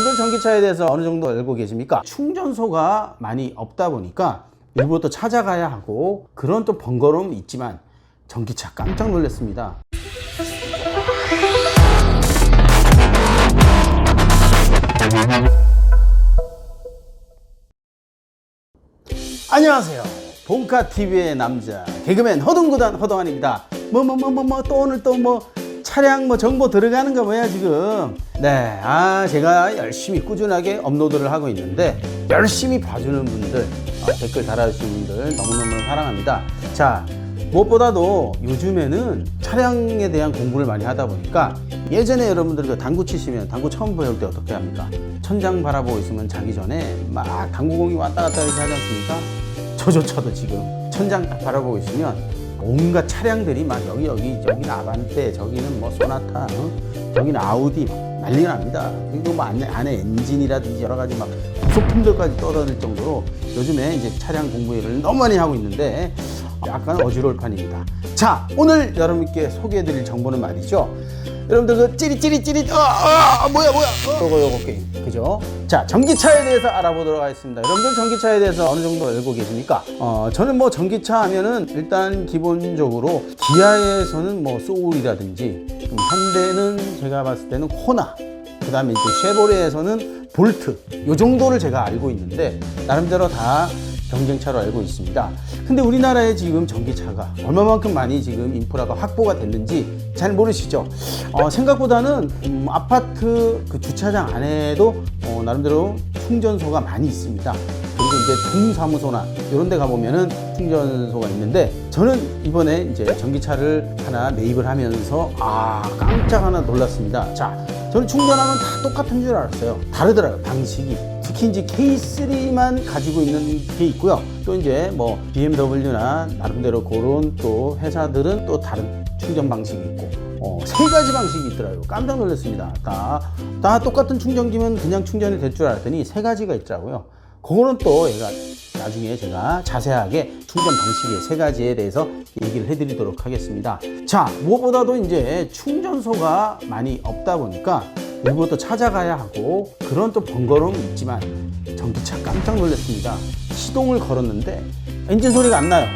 여러분들 전기차에 대해서 어느 정도 알고 계십니까? 충전소가 많이 없다 보니까 일부 또 찾아가야 하고 그런 또 번거로움이 있지만 전기차 깜짝 놀랐습니다. 안녕하세요. 본카TV의 남자, 개그맨 허둥구단 허동환입니다. 뭐, 뭐, 뭐, 뭐, 뭐, 또 오늘 또 뭐, 차량 뭐 정보 들어가는 거 뭐야, 지금. 네, 아, 제가 열심히 꾸준하게 업로드를 하고 있는데, 열심히 봐주는 분들, 어, 댓글 달아주시는 분들 너무너무 사랑합니다. 자, 무엇보다도 요즘에는 차량에 대한 공부를 많이 하다 보니까 예전에 여러분들 그 당구 치시면 당구 처음 배울 때 어떻게 합니까? 천장 바라보고 있으면 자기 전에 막 당구공이 왔다 갔다 이렇게 하지 않습니까? 저조차도 지금 천장 딱 바라보고 있으면 온갖 차량들이 막 여기 여기 저기는 아반떼 저기는 뭐 소나타 어? 저기는 아우디 막 난리가 납니다. 그리고 뭐 안에, 안에 엔진이라든지 여러 가지 막 부속품들까지 떠다닐 정도로 요즘에 이제 차량 공부를 너무 많이 하고 있는데 약간 어지러울 판입니다. 자 오늘 여러분께 소개해드릴 정보는 말이죠 여러분들 그 찌릿찌릿찌릿. 어, 어, 어, 뭐야 뭐야. 어, 요거 요거 게임 그죠? 자 전기차에 대해서 알아보도록 하겠습니다. 여러분들 전기차에 대해서 어느 정도 알고 계십니까? 어 저는 뭐 전기차 하면은 일단 기본적으로 기아에서는 뭐 소울이라든지 좀 현대는 제가 봤을 때는 코나 그 다음에 이제 쉐보레에서는 볼트 요 정도를 제가 알고 있는데 나름대로 다 경쟁차로 알고 있습니다. 근데 우리나라에 지금 전기차가 얼마만큼 많이 지금 인프라가 확보가 됐는지 잘 모르시죠? 어, 생각보다는 음, 아파트 그 주차장 안에도 어, 나름대로 충전소가 많이 있습니다. 그리고 이제 동사무소나 이런 데 가보면은 충전소가 있는데 저는 이번에 이제 전기차를 하나 매입을 하면서 아 깜짝 하나 놀랐습니다. 자, 저는 충전하면 다 똑같은 줄 알았어요. 다르더라고요, 방식이. 이제 K3만 가지고 있는 게 있고요. 또 이제 뭐 BMW나 나름대로 그런 또 회사들은 또 다른 충전 방식이 있고 어, 세 가지 방식이 있더라고요. 깜짝 놀랐습니다. 다, 다 똑같은 충전기면 그냥 충전이 될 줄 알았더니 세 가지가 있더라고요. 그거는 또 얘가 나중에 제가 자세하게 충전 방식의 세 가지에 대해서 얘기를 해드리도록 하겠습니다. 자, 무엇보다도 이제 충전소가 많이 없다 보니까 일부 또 찾아가야 하고 그런 또 번거로움이 있지만 전기차 깜짝 놀랐습니다. 시동을 걸었는데 엔진 소리가 안 나요.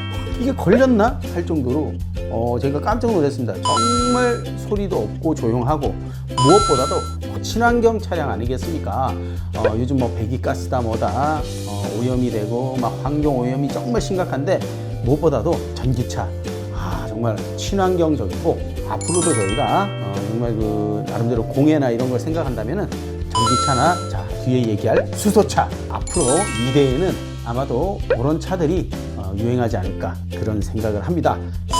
이게 걸렸나 할 정도로 어, 제가 깜짝 놀랐습니다. 정말 소리도 없고 조용하고 무엇보다도 뭐 친환경 차량 아니겠습니까? 어, 요즘 뭐 배기가스다 뭐다 어, 오염이 되고 막 환경 오염이 정말 심각한데 무엇보다도 전기차 아 정말 친환경적이고 앞으로도 저희가 어, 정말 그 나름대로 공해나 이런 걸 생각한다면은 전기차나 자 뒤에 얘기할 수소차 앞으로 미래에는 아마도 그런 차들이 어, 유행하지 않을까 그런 생각을 합니다.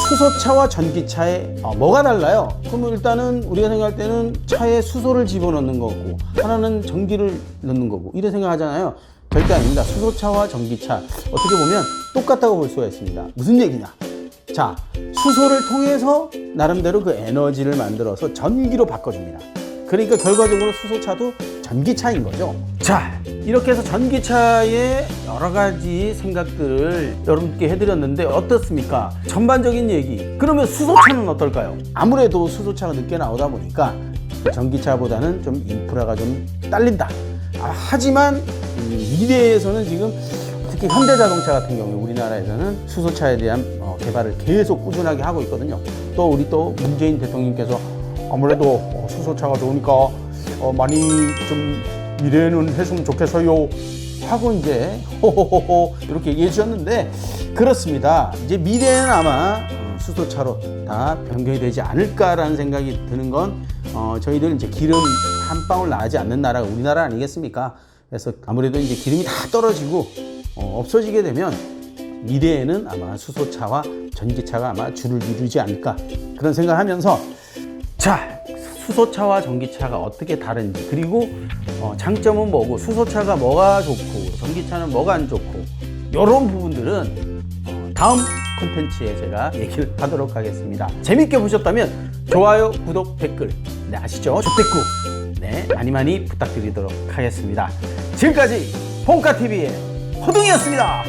수소차와 전기차의 어, 뭐가 달라요? 그러면 일단은 우리가 생각할 때는 차에 수소를 집어넣는 거고 하나는 전기를 넣는 거고 이래 생각하잖아요. 절대 아닙니다. 수소차와 전기차 어떻게 보면 똑같다고 볼 수가 있습니다. 무슨 얘기냐? 자, 수소를 통해서 나름대로 그 에너지를 만들어서 전기로 바꿔줍니다. 그러니까 결과적으로 수소차도 전기차인 거죠. 자, 이렇게 해서 전기차의 여러 가지 생각들을 여러분께 해드렸는데 어떻습니까? 전반적인 얘기. 그러면 수소차는 어떨까요? 아무래도 수소차가 늦게 나오다 보니까 전기차보다는 좀 인프라가 좀 딸린다. 아, 하지만 음, 미래에서는 지금 특히 현대자동차 같은 경우에 우리나라에서는 수소차에 대한 어, 개발을 계속 꾸준하게 하고 있거든요. 또 우리 또 문재인 대통령께서 아무래도 어, 수소차가 좋으니까 어, 많이 좀 미래에는 했으면 좋겠어요 하고 이제 호호호호 이렇게 얘기해 주셨는데 그렇습니다. 이제 미래는 아마 어, 수소차로 다 변경이 되지 않을까라는 생각이 드는 건 어, 저희들 이제 기름 한 방울 나지 않는 나라가 우리나라 아니겠습니까? 그래서 아무래도 이제 기름이 다 떨어지고 어, 없어지게 되면 미래에는 아마 수소차와 전기차가 아마 줄을 이루지 않을까 그런 생각을 하면서 자 수소차와 전기차가 어떻게 다른지 그리고 어, 장점은 뭐고 수소차가 뭐가 좋고 전기차는 뭐가 안 좋고 이런 부분들은 어, 다음 콘텐츠에 제가 얘기를 하도록 하겠습니다. 재밌게 보셨다면 좋아요 구독 댓글. 네 아시죠? 조댓구 네 많이 많이 부탁드리도록 하겠습니다. 지금까지 폰카TV의 호둥이었습니다